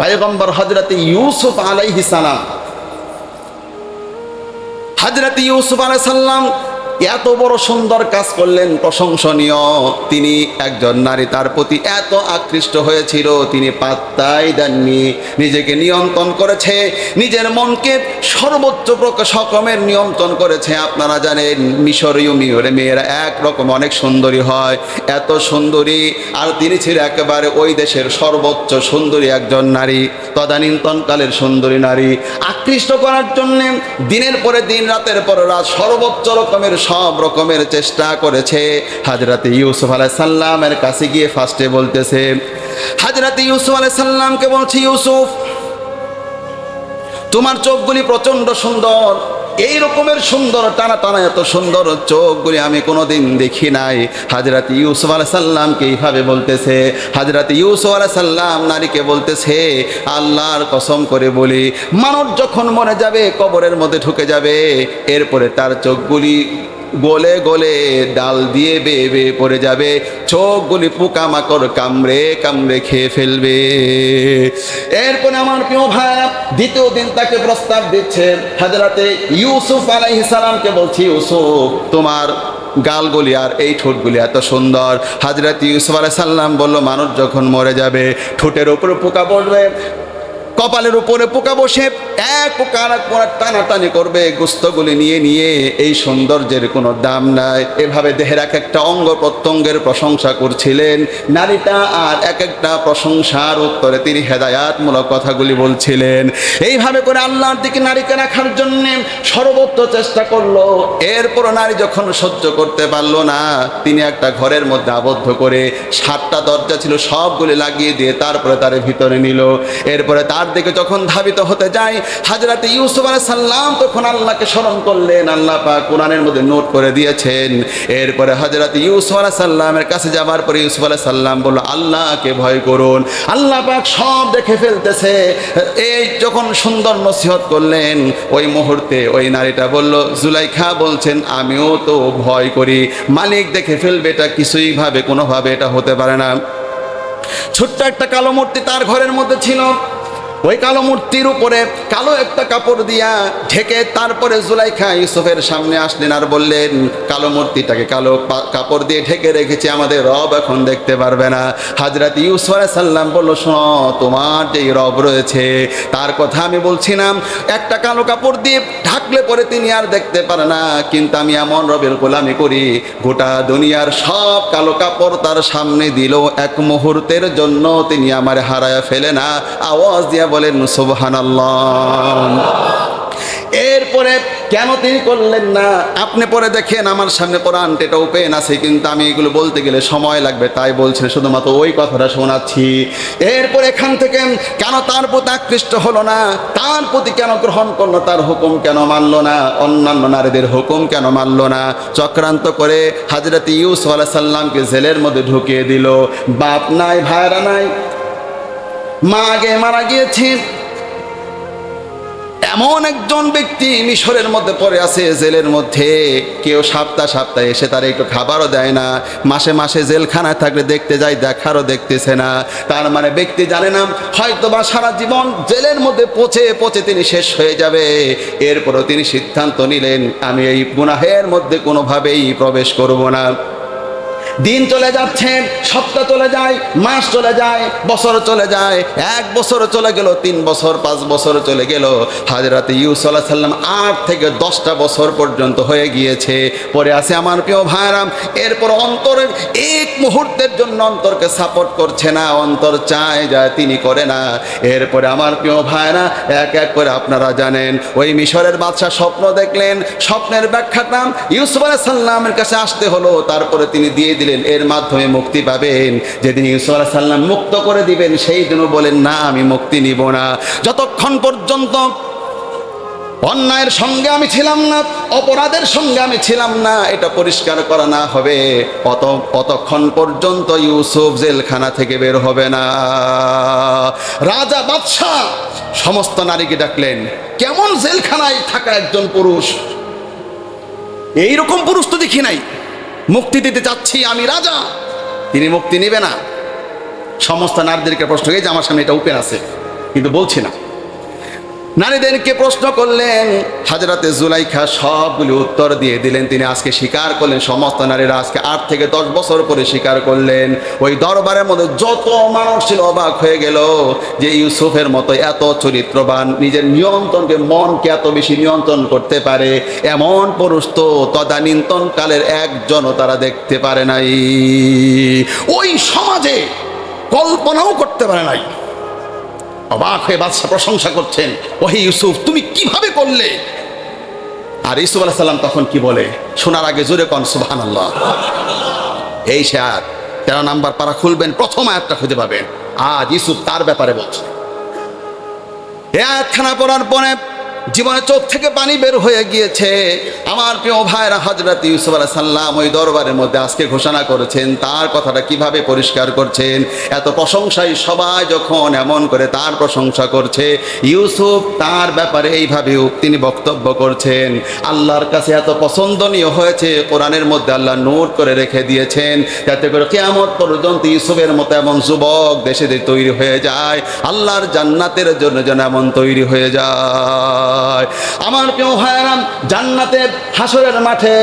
পায়গম্বর হজরত ইউসুফ আলাইহিসালাম হজরত ইউসুফ আলাই সাল্লাম এত বড় সুন্দর কাজ করলেন, প্রশংসনীয়। তিনি একজন নারী, তার প্রতি এত আকৃষ্ট হয়েছিল, তিনি পাত্তাই দেননি। নিজেকে নিয়ন্ত্রণ করেছে, নিজের মনকে সর্বোচ্চ রকমের নিয়ন্ত্রণ করেছে। আপনারা জানেন মিশরীয় মিহরে মেয়েরা একরকম অনেক সুন্দরী হয়, এত সুন্দরী, আর তিনি ছিল একেবারে ওই দেশের সর্বোচ্চ সুন্দরী একজন নারী, তদানীন্তনকালের সুন্দরী নারী। আকৃষ্ট করার জন্যে দিনের পরে দিন, রাতের পরে রাত, সর্বোচ্চ রকমের সব রকমের চেষ্টা করেছে। হাজরাতে ইউসুফ আলাই সাল্লামের কাছে গিয়ে ফার্স্টে বলতেছে, হাজরাতে ইউসুফ আলাই সাল্লামকে বলছি, ইউসুফ, তোমার চোখগুলি প্রচণ্ড সুন্দর। এই রকমের সুন্দর টানা টানা এত সুন্দর চোখগুলি আমি কোনোদিন দেখি নাই। হাজরাত ইউসুফ আলাহ সাল্লামকে এইভাবে বলতেছে, হাজরাত ইউসুফ আলাহ সাল্লাম নারীকে বলতেছে, আল্লাহর কসম করে বলি, মানুষ যখন মরে যাবে, কবরের মধ্যে ঢুকে যাবে, এরপরে তার চোখগুলি গলে গলে ডাল দিয়ে বেয়ে বেয়ে পড়ে যাবে। চোখগুলি পোকামাকড় কামড়ে কামড়ে খেয়ে ফেলবে। এরপরে আমার প্রিয় ভাই, দ্বিতীয় দিন তাকে প্রস্তাব দিচ্ছে হাজরাতে ইউসুফ আলাইহিস সালামকে বলছি, ইউসুফ, তোমার গালগুলি আর এই ঠোঁটগুলি এত সুন্দর। হাজরত ইউসুফ আলাই সাল্লাম বলল, মানুষ যখন মরে যাবে, ঠোঁটের উপরে পোকা পড়বে, কপালের উপরে পোকা বসে এক পোকা আর এক টানাটানি করবে, গুস্তগুলি নিয়ে নিয়ে এই সৌন্দর্যের কোনো দাম নাই। এভাবে দেহের এক একটা অঙ্গ প্রত্যঙ্গের প্রশংসা করছিলেন। নারীটা আর এক একটা প্রশংসার উত্তরে তিনি হেদায়াতমূলক কথাগুলি বলছিলেন। এইভাবে করে আল্লাহর দিকে নারীকে রাখার জন্য সর্বোচ্চ চেষ্টা করল। এরপর নারী যখন সহ্য করতে পারল না, তিনি একটা ঘরের মধ্যে আবদ্ধ করে সাতটা দরজা ছিল, সবগুলি লাগিয়ে দিয়ে তারপরে তার ভিতরে নিল। এরপরে তার দিকে যখন ধাবিত হতে যায় হাজরাতে ইউসুফ আলাইহিস সাল্লাম তখন আল্লাহকে স্মরণ করলেন, আল্লাহ পাক কোরআনের মধ্যে নোট করে দিয়েছেন। এরপরে হাজরাতে ইউসুফ আলাইহিস সাল্লামের কাছে যাবার পরে ইউসুফ আলাইহিস সাল্লাম বলল, আল্লাহকে ভয় করুন। আল্লাহ পাক সব দেখে ফেলতেছে। এই যখন সুন্দর নসিহত করলেন, ওই মুহূর্তে ওই নারীটা বলল, জুলাইখা বলছেন, আমিও তো ভয় করি। মালিক দেখে ফেলবে, এটা কিছুই ভাবে, কোনোভাবে এটা হতে পারে না। ছোট্ট একটা কালো মূর্তি তার ঘরের মধ্যে ছিল। ওই কালো মূর্তির উপরে কালো একটা কাপড় দিয়া ঢেকে তারপরে জুলাইখা ইউসুফের সামনে আসলেন আর বললেন, কালো মূর্তিটাকে কালো কাপড় দিয়ে ঢেকে রেখেছে আমাদের রব এখন দেখতে পারবে না। হাজরাত ইউসুফ সাল্লাম বলল, শোনো, তোমার যেই রব রয়েছে, তার কথা আমি বলছিলাম একটা কালো কাপড় দিয়ে ঢাকলে পরে তিনি আর দেখতে পারে না, কিন্তু আমি এমন রবের গোলামি করি, গোটা দুনিয়ার সব কালো কাপড় তার সামনে দিল। এক মুহূর্তের জন্য তিনি আমার হারায় ফেলে না। আওয়াজ দিয়া বলেন সুবহান এরপরে কেন তিনি করলেন না? আপনি পরে দেখেন, আমার সামনে কোরআন এটা ওপেন আছে, কিন্তু আমি এগুলো বলতে গেলে সময় লাগবে, তাই বলছেন, শুধুমাত্র ওই কথাটা শোনাচ্ছি। এরপর এখান থেকে কেন তার প্রতি আকৃষ্ট হলো না? তার প্রতি কেন গ্রহণ করল? তার হুকুম কেন মানলো না? অন্যান্য নারীদের হুকুম কেন মানলো না? চক্রান্ত করে হাজরত ইউসুফ আলাহ সাল্লামকে জেলের মধ্যে ঢুকিয়ে দিল। বাপ নাই, ভাইরা নাই মা আগে মারা গিয়েছে এমন একজন ব্যক্তি মিশরের মধ্যে পড়ে আছে, জেলের মধ্যে। কেউ সপ্তাহ সপ্তাহে এসে তার একটু খাবারও দেয় না। মাসে মাসে জেলখানায় থাকলে দেখতে যায়, দেখারও দেখতেছে না। তার মানে ব্যক্তি জানে না হয়তো বা সারা জীবন জেলের মধ্যে পচে পচে তিনি শেষ হয়ে যাবে। এরপরও তিনি সিদ্ধান্ত নিলেন, আমি এই গুনাহের মধ্যে কোনোভাবেই প্রবেশ করব না। দিন চলে যাচ্ছে, সপ্তাহ চলে যায়, মাস চলে যায়, বছর চলে যায়, এক বছর চলে গেল, তিন বছর, পাঁচ বছর চলে গেল। হাজরাতে ইউসাল্লাহ সাল্লাম আট থেকে দশটা বছর পর্যন্ত হয়ে গিয়েছে। পরে আছে আমার প্রিয় ভাইরাম, এরপর অন্তরের এক মুহূর্তের জন্য অন্তরকে সাপোর্ট করছে না, অন্তর চায় যায় তিনি করে না। এরপরে আমার প্রিয় ভাইরা, এক এক করে আপনারা জানেন, ওই মিশরের বাদশাহ স্বপ্ন দেখলেন, স্বপ্নের ব্যাখ্যাটা ইউসুফ আলাহ সাল্লামের কাছে আসতে হলো, তারপরে তিনি দিয়ে দিলেন এর মাধ্যমে মুক্তি পাবেন। যেদিন ইউসুফ আলাহ সাল্লাম মুক্ত করে দিবেন, সেই দিনও বলেন, না, আমি মুক্তি নিব না। যতক্ষণ পর্যন্ত অন্যায়ের সঙ্গে আমি ছিলাম না, অপরাধের সঙ্গে আমি ছিলাম না, এটা পরিষ্কার করা না হবে। অত অতক্ষণ পর্যন্ত ইউসুফ জেলখানা থেকে বের হবে না। রাজা, বাদশাহ, সমস্ত নারীকে ডাকলেন, কেমন জেলখানায় থাকা একজন পুরুষ? এইরকম পুরুষ তো দেখি নাই। মুক্তি দিতে চাচ্ছি আমি রাজা। তিনি মুক্তি নেবে না। সমস্ত নারীদেরকে প্রশ্ন এই যে আমার সামনে এটা ওপেন আছে। কিন্তু বলছি না। নারীদেরকে প্রশ্ন করলেন, হাজরাতে জুলাইখা সবগুলি উত্তর দিয়ে দিলেন। তিনি আজকে স্বীকার করলেন, সমস্ত নারীরা আজকে আট থেকে দশ বছর পরে স্বীকার করলেন। ওই দরবারের মধ্যে যত মানুষ ছিল অবাক হয়ে গেল যে ইউসুফের মতো এত চরিত্রবান, নিজের নিয়ন্ত্রণকে মনকে এত বেশি নিয়ন্ত্রণ করতে পারে। এমন পুরুষ তো তদানীন্তন কালের একজনও তারা দেখতে পারে নাই। ওই সমাজে কল্পনাও করতে পারে নাই। অবাক হয়ে বাদশাহ প্রশংসা করছেন, ওহে ইউসুফ, তুমি কীভাবে করলে? আর ইউসুফ আলাহ সাল্লাম তখন কি বলে? শোনার আগে জোরে কন সুবহান আল্লাহ এই সে আয়াত তেরো নাম্বার পারা খুলবেন, প্রথম আয়াতটা খুঁজে পাবেন। আজ ইউসুফ তার ব্যাপারে বলছে। এ আয়াতখানা পড়ার পরে জীবনে চোখ থেকে পানি বের হয়ে গিয়েছে। আমার প্রিয় ভাইরা হজরত ইউসুফ আলাহ সাল্লাম ওই দরবারের মধ্যে আজকে ঘোষণা করেছেন, তার কথাটা কীভাবে পরিষ্কার করছেন, এত প্রশংসাই সবাই যখন এমন করে তার প্রশংসা করছে, ইউসুফ তার ব্যাপারে এইভাবে তিনি বক্তব্য করছেন, আল্লাহর কাছে এত পছন্দনীয় হয়েছে, কোরআনের মধ্যে আল্লাহ নোট করে রেখে দিয়েছেন, যাতে করে কেয়ামত পর্যন্ত ইউসুফের মতো এমন যুবক দেশে তৈরি হয়ে যায়, আল্লাহর জান্নাতের জন্য যেন এমন তৈরি হয়ে যায়। আমার কেউ হয় জান্নাতে হাসরের মাঠে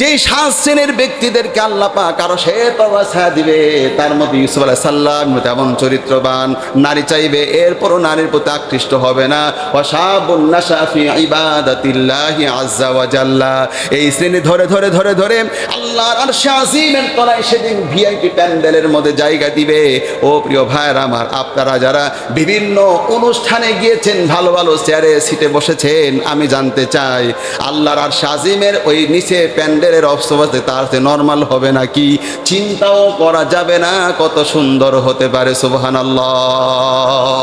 যেই সাত শ্রেণির ব্যক্তিদেরকে আল্লাহ পাক আরও সে তবাসা দিবে, তার মধ্যে ইউসুফ আলাহ সাল্লাম এমন চরিত্রবান, নারী চাইবে, এরপরও নারীর প্রতি আকৃষ্ট হবে না। ওয়াসাবুন্নাসাফি ইবাদাতিল্লাহি আজ্জা ওয়া জাল্লা। এই শ্রেণি ধরে ধরে ধরে ধরে আল্লাহর আর আজিমের তলায় সেদিন ভিআইপি প্যান্ডেলের মধ্যে জায়গা দিবে। ও প্রিয় ভাইয়ের আমার, আপনারা যারা বিভিন্ন অনুষ্ঠানে গিয়েছেন, ভালো ভালো চেয়ারে সিটে বসেছেন, আমি জানতে চাই, আল্লাহর আর শাজিমের ওই নিচে প্যান্ডেলের অবস্থা তার সে নর্মাল হবে নাকি? চিন্তাও করা যাবে না, কত সুন্দর হতে পারে সুবহান আল্লাহ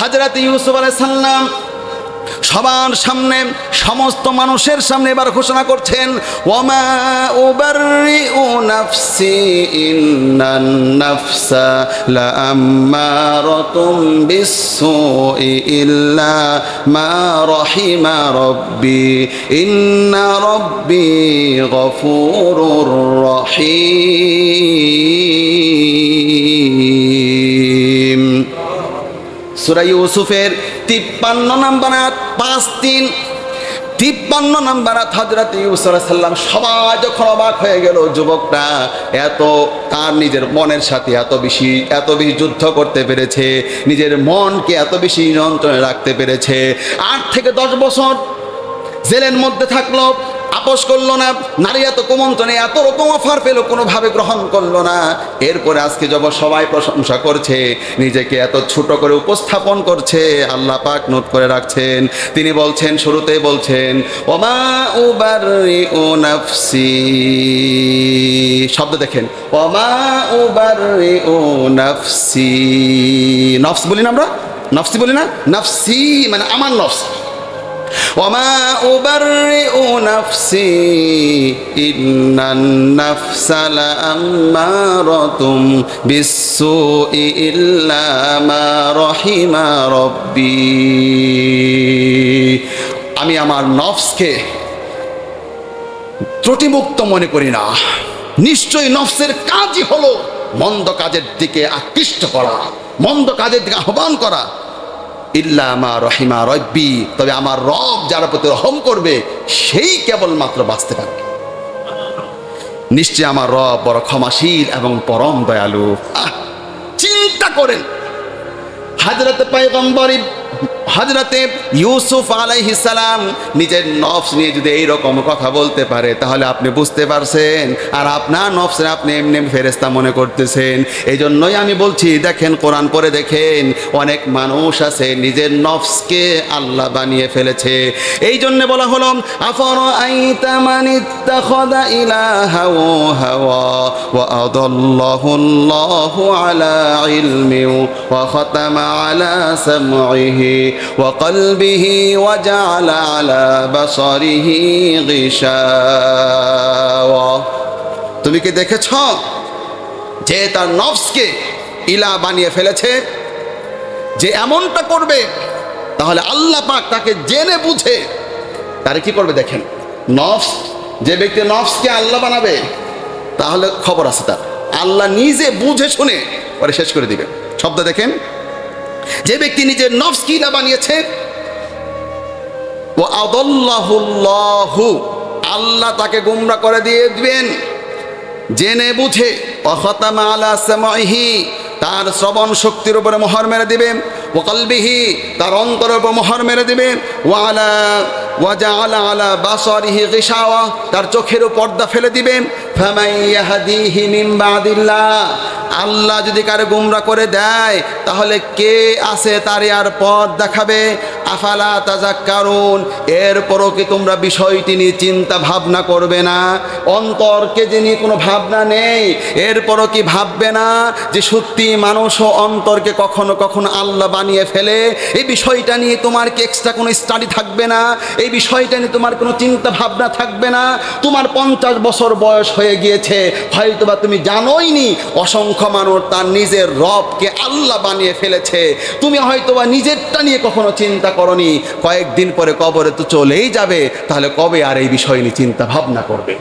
হাজরাত ইউসুফ আলাইহিস সালাম সবার সামনে, সমস্ত মানুষের সামনে এবার ঘোষণা করছেন, ওয়ামা উবাররিউ নাফসি ইন্নান নাফসা লাআম্মারাতুম বিসসুই ইল্লা মা রাহিমা রব্বি ইন্না রব্বি গফুরুর রহিম। সুরা ইউসুফের তিপ্পান্ন নাম্বার আয়াত, পাঁচ, তিন। তিপ্পান্ন নাম্বার হজরত ইউসুফ সাল্লাম সবাই যখন অবাক হয়ে গেল যুবকটা এত তার নিজের মনের সাথে এত বেশি এত বেশি যুদ্ধ করতে পেরেছে, নিজের মনকে এত বেশি নিয়ন্ত্রণে রাখতে পেরেছে। আট থেকে দশ বছর জেলের মধ্যে থাকল আপোষ করল না, নারী এত কুমন্ত্রণে এত রকম অফার পেল, কোনোভাবে গ্রহণ করল না। এরপরে আজকে যখন সবাই প্রশংসা করছে, নিজেকে এত ছোট করে উপস্থাপন করছে, আল্লাহ পাক নোট করে রাখছেন। তিনি বলছেন, শুরুতেই বলছেন, ওমা উবার ও নাফসি শব্দ দেখেন, ওমা উবার ও নাফসি নফস বলি না আমরা? নফসি বলি না? নফসি মানে আমার নফস। ও নাফসি আমি আমার নফসকে ত্রুটিমুক্ত মনে করি না। নিশ্চয়ই নফসের কাজই হলো মন্দ কাজের দিকে আকৃষ্ট করা, মন্দ কাজের দিকে আহ্বান করা। ইল্লা মা রহিমা রব্বি। তবে আমার রব যার প্রতি রহম করবে, সেই কেবলমাত্র বাঁচতে পারবে। নিশ্চয় আমার রব বড় ক্ষমাশীল এবং পরম দয়ালু। চিন্তা করেন। হাজরতে পাইগম্বরী হজরতে ইউসুফ সালাম নিজের নফস নিয়ে যদি এই রকম কথা বলতে পারে, তাহলে আপনি বুঝতে পারছেন। আর আপনার নফসে আপনি এমনি ফেরেস্তা মনে করতেছেন। এই জন্যই আমি বলছি, দেখেন কোরআন পরে দেখেন, অনেক মানুষ আছে নিজের নফসকে আল্লাহ বানিয়ে ফেলেছে। এই জন্য বলা হলো আফর ওয়া আলা ইলমি, ওয়া খাতামা আলা সামইহি وقلبه وجعل على بصره غشاوة তুমি কি দেখেছ যে তার নফসকে ইলা বানিয়ে ফেলেছে যে এমনটা করবে তাহলে আল্লাহ পাক তাকে জেনে বুঝে তারে কি করবে দেখেন নফস যে ব্যক্তি নফসকে আল্লাহ বানাবে তাহলে খবর আছে তার আল্লাহ নিজে বুঝে শুনে পরে শেষ করে দিবে শব্দ দেখেন যে ব্যক্তি নিজের নফস কিলা বানিয়েছে? ও আদল্লাহুল্লাহু আল্লাহ তাকে গুমরা করে দিয়ে দিবেন। জেনে বুঝে অখতামা আলা সামাইহি, তার শ্রবণ শক্তির উপরে মোহর মেরে দিবে ও কলবিহি, তার অন্তরের উপর মোহর মেরে দিবে ও আলা ওয়াজা আলা আলা বাসরিহি গিসাওয়া তার চোখেরও পর্দা ফেলে দিবেন। ফামাইয়াহাদিহি মিন বাদিল্লাহ, আল্লাহ যদি কারে গুমরা করে দেয়, তাহলে কে আছে তার আর পথ দেখাবে? আফালা তাজা কারণ এরপরও কি তোমরা বিষয়টি নিয়ে চিন্তা ভাবনা করবে না? অন্তরকে যে নিয়ে কোনো ভাবনা নেই, এরপরও কি ভাববে না যে সত্যি মানুষও অন্তরকে কখনো কখনো আল্লাহ বানিয়ে ফেলে? এই বিষয়টা নিয়ে তোমার কি এক্সট্রা কোনো স্টাডি থাকবে না? এই বিষয়টা নিয়ে তোমার কোনো চিন্তা ভাবনা থাকবে না? তোমার পঞ্চাশ বছর বয়স হয়ে গিয়েছে, হয়তোবা তুমি জানোই নি অসংখ্য মানুষ তার নিজের রবকে আল্লাহ বানিয়ে ফেলেছে। তুমি হয়তোবা নিজেরটা নিয়ে কখনো চিন্তা করনি, কয়েকদিন পরে কবরে তো চলেই যাবে, তাহলে কবে আর এই বিষয় নিয়ে চিন্তা ভাবনা করবে?